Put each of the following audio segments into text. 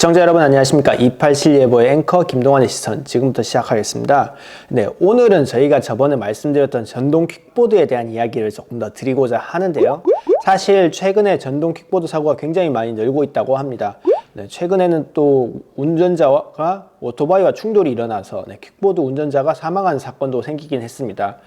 시청자 여러분 안녕하십니까? 287 예보의 앵커 김동환의 시선 지금부터 시작하겠습니다. 네 오늘은 저희가 저번에 말씀드렸던 전동 킥보드에 대한 이야기를 조금 더 드리고자 하는데요. 사실 최근에 전동 킥보드 사고가 굉장히 많이 늘고 있다고 합니다. 네, 최근에는 또 운전자가 오토바이와 충돌이 일어나서 네, 킥보드 운전자가 사망한 사건도 생기긴 했습니다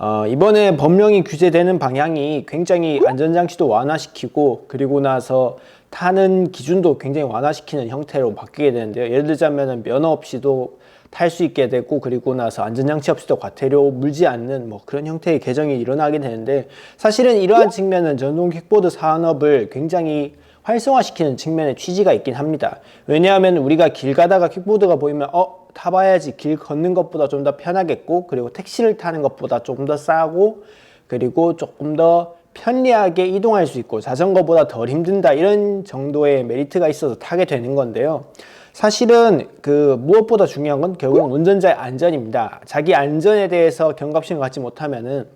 어, 이번에 법령이 규제되는 방향이 굉장히 안전장치도 완화시키고 그리고 나서 타는 기준도 굉장히 완화시키는 형태로 바뀌게 되는데요. 예를 들자면 면허 없이도 탈 수 있게 되고 그리고 나서 안전장치 없이도 과태료 물지 않는 뭐 그런 형태의 개정이 일어나게 되는데 사실은 이러한 측면은 전동 킥보드 산업을 굉장히 활성화시키는 측면의 취지가 있긴 합니다. 왜냐하면 우리가 길 가다가 킥보드가 보이면 어 타봐야지 길 걷는 것보다 좀 더 편하겠고 그리고 택시를 타는 것보다 조금 더 싸고 그리고 조금 더 편리하게 이동할 수 있고 자전거보다 덜 힘든다 이런 정도의 메리트가 있어서 타게 되는 건데요. 사실은 그 무엇보다 중요한 건 결국은 운전자의 안전입니다. 자기 안전에 대해서 경각심을 갖지 못하면은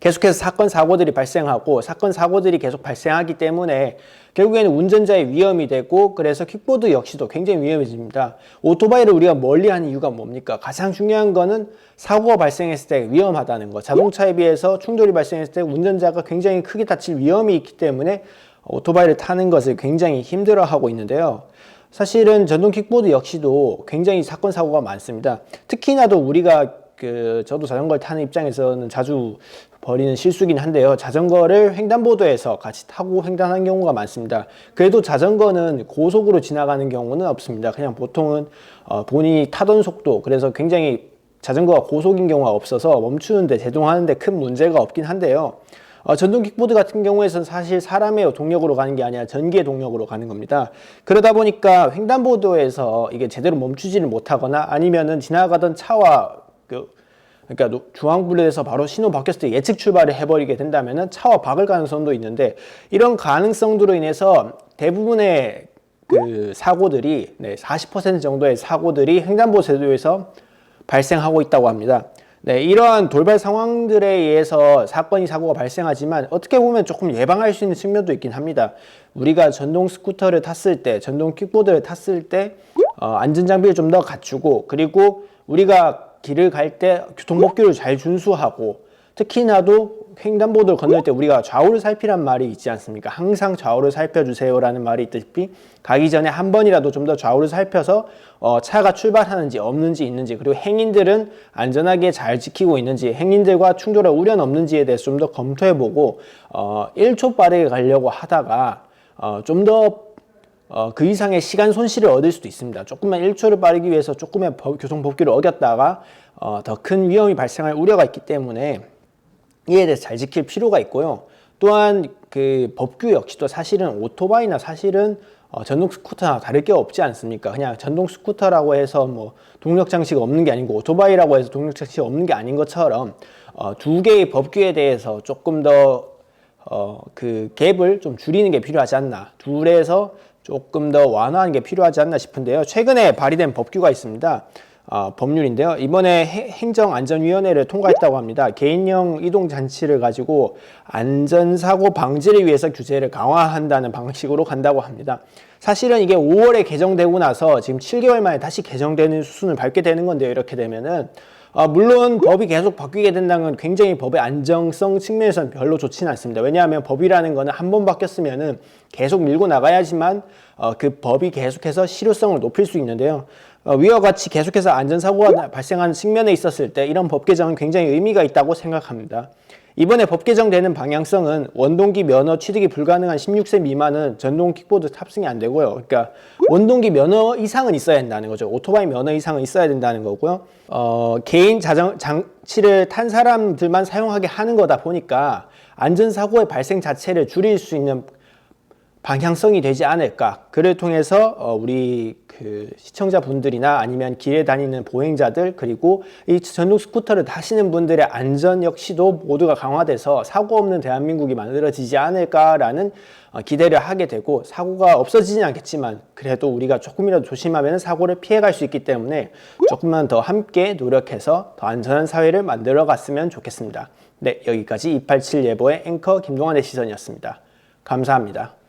계속해서 사건 사고들이 발생하고 사건 사고들이 계속 발생하기 때문에 결국에는 운전자의 위험이 되고 그래서 킥보드 역시도 굉장히 위험해집니다. 오토바이를 우리가 멀리 하는 이유가 뭡니까? 가장 중요한 거는 사고가 발생했을 때 위험하다는 거. 자동차에 비해서 충돌이 발생했을 때 운전자가 굉장히 크게 다칠 위험이 있기 때문에 오토바이를 타는 것을 굉장히 힘들어하고 있는데요. 사실은 전동 킥보드 역시도 굉장히 사건 사고가 많습니다. 특히나도 우리가 그 저도 자전거를 타는 입장에서는 자주 벌이는 실수긴 한데요. 자전거를 횡단보도에서 같이 타고 횡단하는 경우가 많습니다. 그래도 자전거는 고속으로 지나가는 경우는 없습니다. 그냥 보통은 어, 본인이 타던 속도 그래서 굉장히 자전거가 고속인 경우가 없어서 멈추는데 제동하는데 큰 문제가 없긴 한데요. 어, 전동 킥보드 같은 경우에는 사실 사람의 동력으로 가는 게 아니라 전기의 동력으로 가는 겁니다. 그러다 보니까 횡단보도에서 이게 제대로 멈추지를 못하거나 아니면은 지나가던 차와 그 그러니까 중앙분리에서 바로 신호 바뀌었을 때 예측 출발을 해버리게 된다면 차와 박을 가능성도 있는데 이런 가능성들로 인해서 대부분의 그 사고들이 네, 40% 정도의 사고들이 횡단보 세도에서 발생하고 있다고 합니다. 네, 이러한 돌발 상황들에 의해서 사건이 사고가 발생하지만 어떻게 보면 조금 예방할 수 있는 측면도 있긴 합니다. 우리가 전동 스쿠터를 탔을 때, 전동 킥보드를 탔을 때 어, 안전 장비를 좀 더 갖추고 그리고 우리가 길을 갈 때 교통법규를 잘 준수하고 특히나도 횡단보도를 건널 때 우리가 좌우를 살피란 말이 있지 않습니까? 항상 좌우를 살펴주세요라는 말이 있듯이 가기 전에 한 번이라도 좀 더 좌우를 살펴서 어, 차가 출발하는지 없는지 있는지 그리고 행인들은 안전하게 잘 지키고 있는지 행인들과 충돌할 우려는 없는지에 대해서 좀 더 검토해보고 어, 1초 빠르게 가려고 하다가 어, 좀더 어, 그 이상의 시간 손실을 얻을 수도 있습니다. 조금만 1초를 빠르기 위해서 조금의 교통 법규를 어겼다가 어, 더 큰 위험이 발생할 우려가 있기 때문에 이에 대해서 잘 지킬 필요가 있고요. 또한 그 법규 역시도 사실은 오토바이나 사실은 어, 전동 스쿠터나 다를 게 없지 않습니까? 그냥 전동 스쿠터라고 해서 뭐 동력 장치가 없는 게 아니고 오토바이라고 해서 동력 장치가 없는 게 아닌 것처럼 어, 두 개의 법규에 대해서 조금 더 어, 그 갭을 좀 줄이는 게 필요하지 않나. 둘에서 조금 더 완화하는 게 필요하지 않나 싶은데요. 최근에 발의된 법규가 있습니다. 어, 법률인데요. 이번에 행정안전위원회를 통과했다고 합니다. 개인형 이동장치를 가지고 안전사고 방지를 위해서 규제를 강화한다는 방식으로 간다고 합니다. 사실은 이게 5월에 개정되고 나서 지금 7개월 만에 다시 개정되는 수순을 밟게 되는 건데요. 이렇게 되면은 아, 물론 법이 계속 바뀌게 된다는 건 굉장히 법의 안정성 측면에서는 별로 좋지는 않습니다. 왜냐하면 법이라는 거는 한 번 바뀌었으면은 계속 밀고 나가야지만 어, 그 법이 계속해서 실효성을 높일 수 있는데요. 어, 위와 같이 계속해서 안전사고가 발생하는 측면에 있었을 때 이런 법 개정은 굉장히 의미가 있다고 생각합니다. 이번에 법 개정되는 방향성은 원동기 면허 취득이 불가능한 16세 미만은 전동 킥보드 탑승이 안 되고요. 그러니까 원동기 면허 이상은 있어야 된다는 거죠. 오토바이 면허 이상은 있어야 된다는 거고요. 어, 개인 자전 장치를 탄 사람들만 사용하게 하는 거다 보니까 안전사고의 발생 자체를 줄일 수 있는 방향성이 되지 않을까. 그를 통해서 어, 우리 그 시청자분들이나 아니면 길에 다니는 보행자들 그리고 이 전동 스쿠터를 타시는 분들의 안전 역시도 모두가 강화돼서 사고 없는 대한민국이 만들어지지 않을까라는 어, 기대를 하게 되고 사고가 없어지진 않겠지만 그래도 우리가 조금이라도 조심하면 사고를 피해갈 수 있기 때문에 조금만 더 함께 노력해서 더 안전한 사회를 만들어 갔으면 좋겠습니다. 네, 여기까지 287 예보의 앵커 김동환의 시선이었습니다. 감사합니다.